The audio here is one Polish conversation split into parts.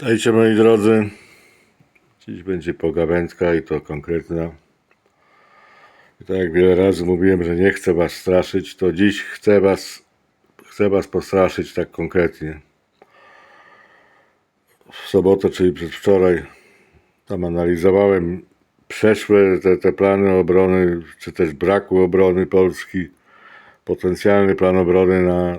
Witajcie moi drodzy. Dziś będzie pogawędka i to konkretna. I tak jak wiele razy mówiłem, że nie chcę was straszyć, to dziś chcę was, chcę was postraszyć tak konkretnie. W sobotę, czyli przedwczoraj, tam analizowałem przeszłe te, te plany obrony, czy też braku obrony Polski, potencjalny plan obrony na,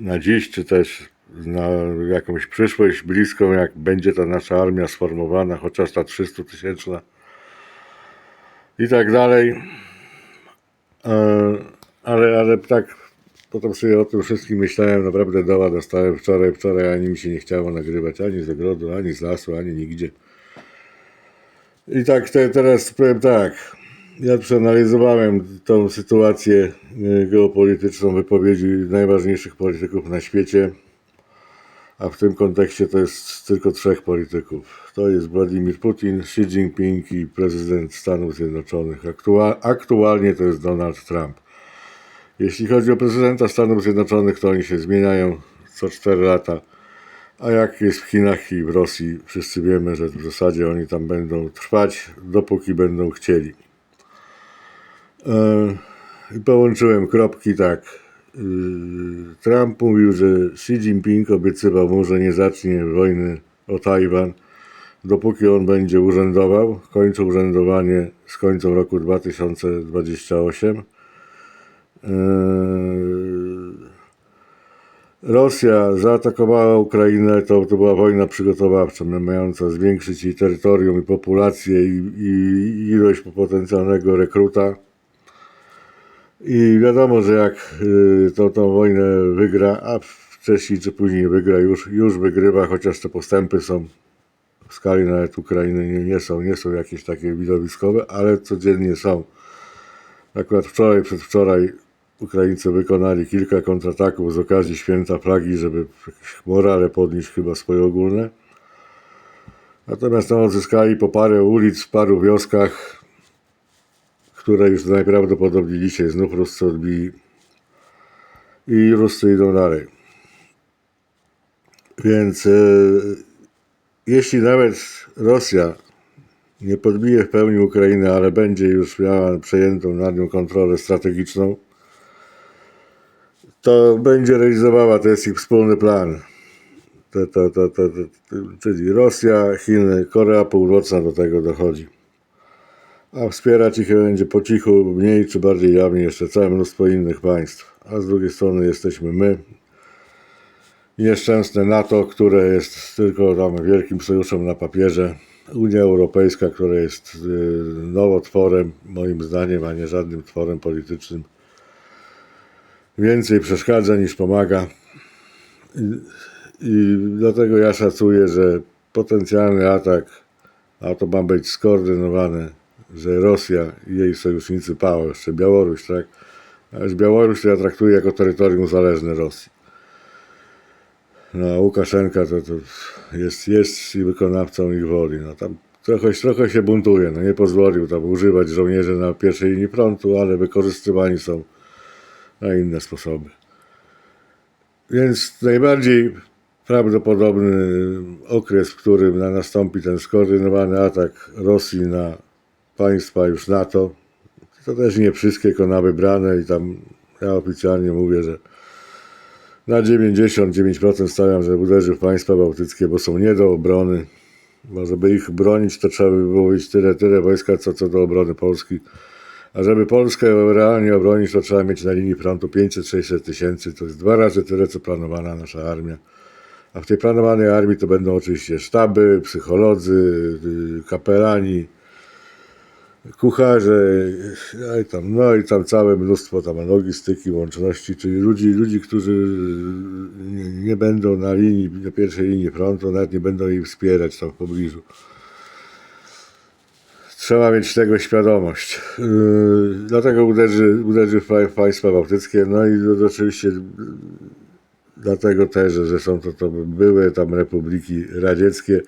na dziś, czy też na jakąś przyszłość bliską, jak będzie ta nasza armia sformowana, chociaż ta 300 tysięczna i tak dalej. E, Ale, ale tak potem sobie o tym wszystkim myślałem, naprawdę doła dostałem wczoraj, wczoraj ani mi się nie chciało nagrywać, ani z ogrodu, ani z lasu, ani nigdzie. I tak te, teraz powiem tak, ja przeanalizowałem tą sytuację e, geopolityczną wypowiedzi najważniejszych polityków na świecie, a w tym kontekście to jest tylko trzech polityków. To jest Władimir Putin, Xi Jinping i prezydent Stanów Zjednoczonych. Aktua- aktualnie to jest Donald Trump. Jeśli chodzi o prezydenta Stanów Zjednoczonych, to oni się zmieniają co 4 lata. A jak jest w Chinach i w Rosji, wszyscy wiemy, że w zasadzie oni tam będą trwać, dopóki będą chcieli. I połączyłem kropki tak. Yy, Trump mówił, że Xi Jinping obiecywał mu, że nie zacznie wojny o Tajwan, dopóki on będzie urzędował. Kończy urzędowanie z końcem roku 2028. Yy, Rosja zaatakowała Ukrainę, to, to była wojna przygotowawcza, mająca zwiększyć jej terytorium i populację i, i ilość potencjalnego rekruta. I wiadomo, że jak y, to, tą wojnę wygra, a wcześniej czy później wygra, już, już wygrywa, chociaż te postępy są w skali nawet Ukrainy nie, nie są, nie są jakieś takie widowiskowe, ale codziennie są. Akurat wczoraj, przedwczoraj Ukraińcy wykonali kilka kontrataków z okazji święta flagi, żeby morale podnieść chyba swoje ogólne. Natomiast tam odzyskali po parę ulic w paru wioskach, które już najprawdopodobniej dzisiaj znów Ruscy odbili. I Ruscy idą dalej. Więc e, jeśli nawet Rosja nie podbije w pełni Ukrainy, ale będzie już miała przejętą nad nią kontrolę strategiczną, to będzie realizowała, to jest ich wspólny plan. To, to, to, to, to, czyli Rosja, Chiny, Korea Północna do tego dochodzi. A wspierać ich będzie po cichu, mniej czy bardziej jawnie jeszcze całe mnóstwo innych państw. A z drugiej strony jesteśmy my, nieszczęsne NATO, które jest tylko tam wielkim sojuszem na papierze. Unia Europejska, która jest y, nowotworem, moim zdaniem, a nie żadnym tworem politycznym. Więcej przeszkadza niż pomaga. I, I dlatego ja szacuję, że potencjalny atak, a to ma być skoordynowane, że Rosja i jej sojusznicy PAO, jeszcze Białoruś, tak? A już Białoruś to ja traktuję jako terytorium zależne Rosji. No, Łukaszenka to, to jest, jest i wykonawcą ich woli. No, tam trochę, trochę się buntuje. No, nie pozwolił tam używać żołnierzy na pierwszej linii frontu, ale wykorzystywani są na inne sposoby. Więc najbardziej prawdopodobny okres, w którym na- nastąpi ten skoordynowany atak Rosji na państwa już NATO, to też nie wszystkie kona wybrane i tam ja oficjalnie mówię, że na 99% stawiam, że uderzy w państwa bałtyckie, bo są nie do obrony. Bo żeby ich bronić, to trzeba by było mieć tyle, tyle wojska, co, co do obrony Polski. A żeby Polskę realnie obronić, to trzeba mieć na linii frontu 500-600 tysięcy. To jest dwa razy tyle, co planowana nasza armia. A w tej planowanej armii to będą oczywiście sztaby, psycholodzy, y, kapelani, kucharze, no i tam, no i tam całe mnóstwo tam logistyki, łączności, czyli ludzi, ludzi, którzy nie, nie będą na linii, na pierwszej linii frontu, nawet nie będą ich wspierać tam w pobliżu. Trzeba mieć tego świadomość. Yy, dlatego uderzy, uderzy w pa- w państwa bałtyckie, no i to oczywiście dlatego też, że są to, to były tam republiki radzieckie,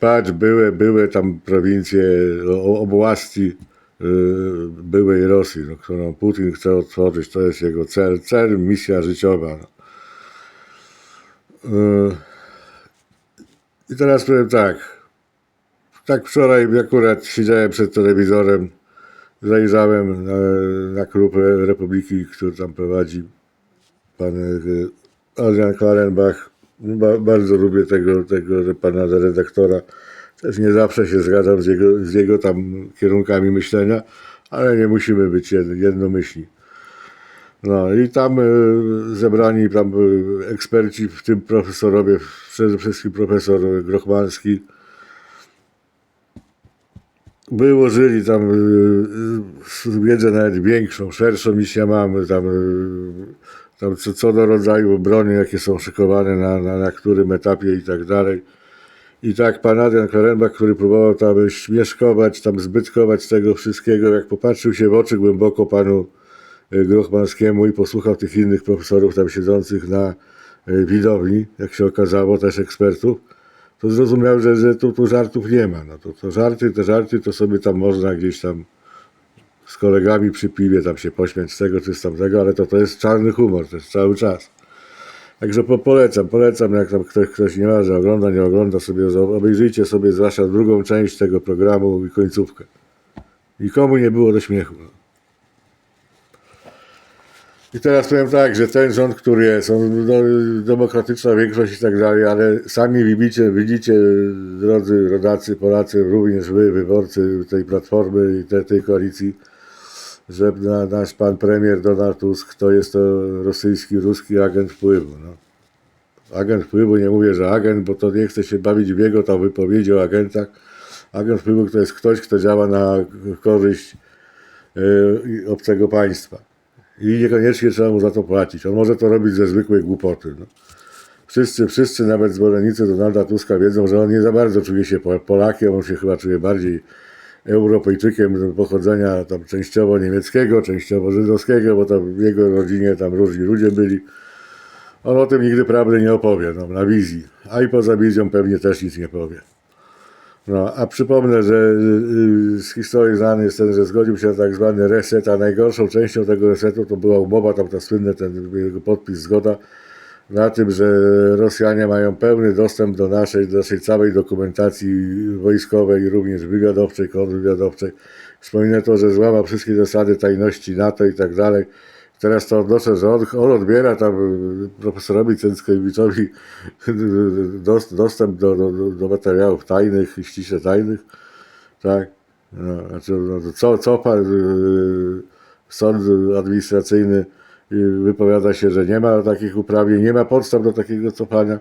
Patrz, były, były tam prowincje o- oblasti yy, byłej Rosji, no, którą Putin chce otworzyć. To jest jego cel, cel misja życiowa. No. Yy, I teraz powiem tak. Tak wczoraj akurat siedziałem przed telewizorem, zajrzałem na, na klub Republiki, który tam prowadzi pan Adrian Klarenbach. Ba, bardzo lubię tego, tego pana redaktora. Też nie zawsze się zgadzam z jego, z jego tam kierunkami myślenia, ale nie musimy być jed, jednomyślni. No i tam e, zebrani tam e, eksperci, w tym profesorowie, przede wszystkim profesor Grochmanski, wyłożyli tam y, wiedzę nawet większą, szerszą niż ja mam, tam, tam co, co do rodzaju broni, jakie są szykowane na, na, na którym etapie i tak dalej. I tak pan Adrian Klarenbach, który próbował tam śmieszkować, tam zbytkować tego wszystkiego, jak popatrzył się w oczy głęboko panu y, Grochmanskiemu i posłuchał tych innych profesorów tam siedzących na y, widowni, jak się okazało, też ekspertów, to zrozumiał, że, że tu, tu żartów nie ma. No to, to żarty, te żarty to sobie tam można gdzieś tam z kolegami przy piwie tam się pośmiać z tego czy z tamtego, ale to, to jest czarny humor też cały czas. Także po, polecam, polecam, jak tam ktoś, ktoś nie ma, że ogląda, nie ogląda sobie, obejrzyjcie sobie zwłaszcza drugą część tego programu i końcówkę. Nikomu nie było do śmiechu. I teraz powiem tak, że ten rząd, który jest, on, no, demokratyczna większość i tak dalej, ale sami widzicie, widzicie, drodzy rodacy, Polacy, również wy, wyborcy tej Platformy i te, tej koalicji, że na, nasz pan premier Donald Tusk to jest to rosyjski, ruski agent wpływu. No. Agent wpływu, nie mówię, że agent, bo to nie chce się bawić w jego tam wypowiedzi o agentach. Agent wpływu to jest ktoś, kto działa na korzyść yy, obcego państwa. I niekoniecznie trzeba mu za to płacić. On może to robić ze zwykłej głupoty. No. Wszyscy, wszyscy, nawet zwolennicy Donalda Tuska wiedzą, że on nie za bardzo czuje się Po- Polakiem, on się chyba czuje bardziej Europejczykiem pochodzenia tam częściowo niemieckiego, częściowo żydowskiego, bo tam w jego rodzinie tam różni ludzie byli. On o tym nigdy prawdy nie opowie, no, na wizji. A i poza wizją pewnie też nic nie powie. No, a przypomnę, że y, y, z historii znany jest ten, że zgodził się na tak zwany reset, a najgorszą częścią tego resetu to była umowa, tam ta słynny ten jego podpis, zgoda na tym, że Rosjanie mają pełny dostęp do naszej, do naszej całej dokumentacji wojskowej, również wywiadowczej, kontrwywiadowczej. Wspominę to, że złamał wszystkie zasady tajności NATO i tak dalej. Teraz to odnoszę, że on, on odbiera tam profesorowi Cęckiewiczowi dos- dostęp do, do, do- materiałów tajnych ściśle tajnych, tak? No, znaczy, no, co, co pan y, sąd administracyjny wypowiada się, że nie ma takich uprawnień, nie ma podstaw do takiego cofania,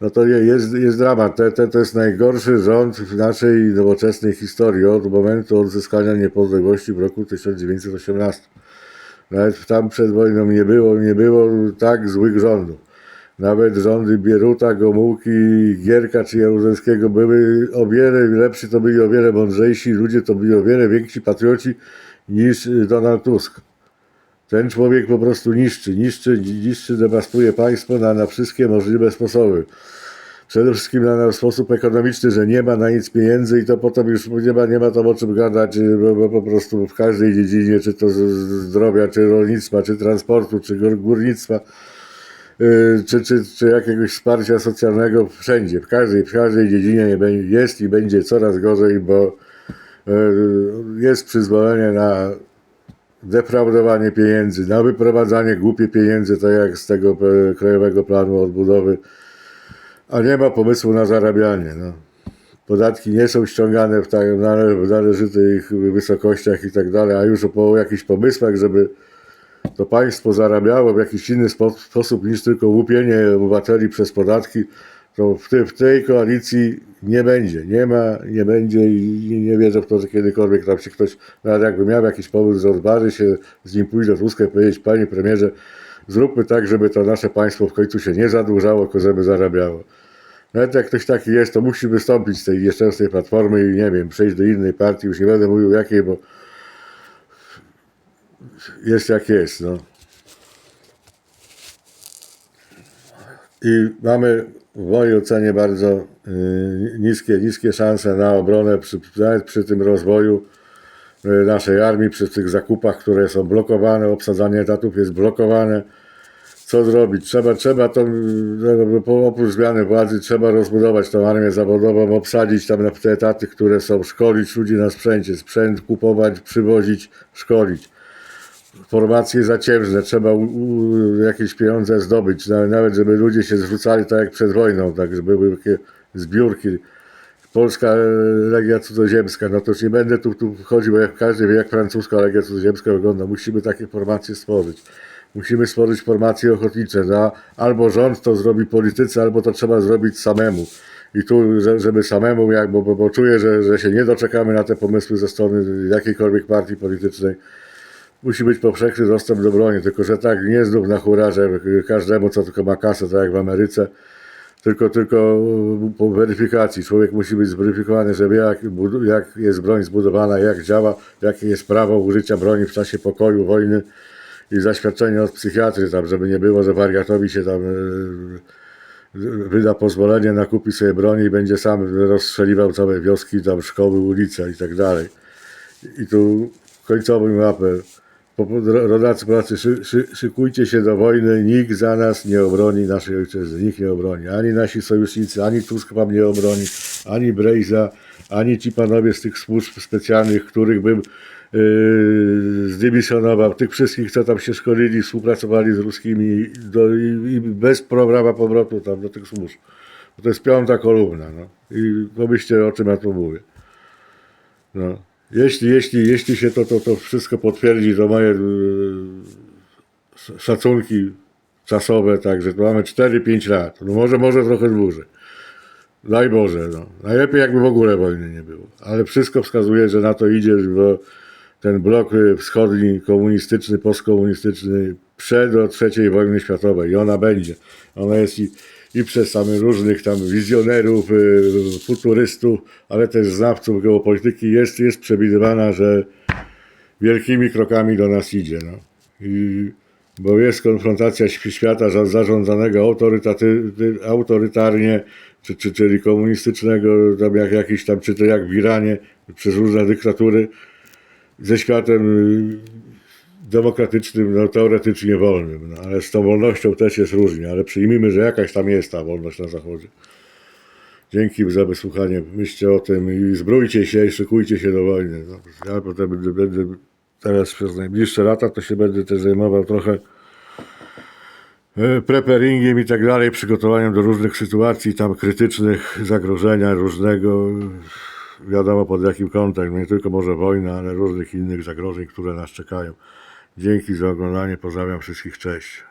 no to je- jest, jest dramat. To, to, to jest najgorszy rząd w naszej nowoczesnej historii od momentu odzyskania niepodległości w roku 1918. Nawet tam przed wojną nie było, nie było tak złych rządów. Nawet rządy Bieruta, Gomułki, Gierka czy Jaruzelskiego były o wiele lepsi, to byli o wiele mądrzejsi ludzie, to byli o wiele więksi patrioci niż Donald Tusk. Ten człowiek po prostu niszczy, niszczy, niszczy, dewastuje państwo na, na wszystkie możliwe sposoby. Przede wszystkim na, na sposób ekonomiczny, że nie ma na nic pieniędzy i to potem już nie ma, nie ma tam o czym gadać, bo, bo po prostu w każdej dziedzinie, czy to zdrowia, czy rolnictwa, czy transportu, czy gór- górnictwa, y, czy, czy, czy jakiegoś wsparcia socjalnego, wszędzie, w każdej, w każdej dziedzinie jest i będzie coraz gorzej, bo y, jest przyzwolenie na defraudowanie pieniędzy, na wyprowadzanie głupie pieniędzy, tak jak z tego e, Krajowego Planu Odbudowy, a nie ma pomysłu na zarabianie. No. Podatki nie są ściągane w, tak, w należytych wysokościach i tak dalej, a już po jakichś pomysłach, żeby to państwo zarabiało w jakiś inny spo, sposób niż tylko łupienie obywateli przez podatki, to w, w tej koalicji nie będzie. Nie ma, nie będzie i nie, nie wierzę w to, że kiedykolwiek tam się ktoś, nawet jakby miał jakiś powód, że odważy się z nim pójść do Tuska i powiedzieć, panie premierze, zróbmy tak, żeby to nasze państwo w końcu się nie zadłużało, tylko żeby zarabiało. Nawet jak ktoś taki jest, to musi wystąpić z tej nieszczęsnej platformy i nie wiem, przejść do innej partii, już nie będę mówił jakiej, bo jest jak jest, no. I mamy w mojej ocenie bardzo y, niskie, niskie szanse na obronę przy, nawet przy tym rozwoju y, naszej armii, przy tych zakupach, które są blokowane, obsadzanie etatów jest blokowane. co zrobić? Trzeba, trzeba to, oprócz zmiany władzy, trzeba rozbudować tą armię zawodową, obsadzić tam te etaty, które są, szkolić ludzi na sprzęcie, sprzęt kupować, przywozić, szkolić. Formacje zaciężne, trzeba u, u, jakieś pieniądze zdobyć, na- nawet żeby ludzie się zrzucali tak jak przed wojną, tak żeby były takie zbiórki. Polska e, Legia Cudzoziemska, no to już nie będę tu, tu wchodził, jak każdy wie, jak francuska Legia Cudzoziemska wygląda. Musimy takie formacje stworzyć. Musimy stworzyć formacje ochotnicze. No, albo rząd to zrobi politycy, albo to trzeba zrobić samemu. I tu, że- żeby samemu, jak, bo, bo, bo czuję, że, że się nie doczekamy na te pomysły ze strony jakiejkolwiek partii politycznej. Musi być powszechny dostęp do broni, tylko że tak nie znów na hura, że każdemu, co tylko ma kasę, tak jak w Ameryce, tylko, tylko po weryfikacji. Człowiek musi być zweryfikowany, żeby jak, jak jest broń zbudowana, jak działa, jakie jest prawo użycia broni w czasie pokoju, wojny i zaświadczenie od psychiatry, tam, żeby nie było, że wariatowi się tam e, wyda pozwolenie na kupi sobie broni i będzie sam rozstrzeliwał całe wioski, tam szkoły, ulice i tak dalej. I tu końcowy mój apel. Rodacy Polacy, szy, szy, szykujcie się do wojny. Nikt za nas nie obroni naszej ojczyzny. Nikt nie obroni. Ani nasi sojusznicy, ani Tusk wam nie obroni, ani Brejza, ani ci panowie z tych służb specjalnych, których bym yy, zdymisjonował. Tych wszystkich, co tam się szkolili, współpracowali z ruskimi do, i, i bez prawa powrotu tam do tych służb. Bo to jest piąta kolumna. No. I pomyślcie, o czym ja tu mówię. No. Jeśli, jeśli, jeśli się to, to, to wszystko potwierdzi, to moje sz- szacunki czasowe, także to mamy 4-5 lat. No może, może trochę dłużej. Daj Boże, no. Najlepiej jakby w ogóle wojny nie było. Ale wszystko wskazuje, że na to idzie, bo ten blok y, wschodni, komunistyczny, postkomunistyczny przed do trzeciej wojny światowej i ona będzie. Ona jest i, i przez samych różnych tam wizjonerów, y, futurystów, ale też znawców geopolityki jest, jest przewidywana, że wielkimi krokami do nas idzie. No. I, bo jest konfrontacja świ- świata za- zarządzanego ty- autorytarnie, czy, czy, czyli komunistycznego, tam jak jakiś tam, czy to jak w Iranie, przez różne dyktatury, ze światem y, demokratycznym, no teoretycznie wolnym. No, ale z tą wolnością też jest różnie, ale przyjmijmy, że jakaś tam jest ta wolność na Zachodzie. Dzięki za wysłuchanie. Myślcie o tym i zbrójcie się i szykujcie się do wojny. No, ja potem będę, będę teraz przez najbliższe lata to się będę też zajmował trochę e, preparingiem i tak dalej, przygotowaniem do różnych sytuacji tam krytycznych, zagrożenia różnego, wiadomo pod jakim kątem, nie tylko może wojna, ale różnych innych zagrożeń, które nas czekają. Dzięki za oglądanie, pozdrawiam wszystkich, cześć.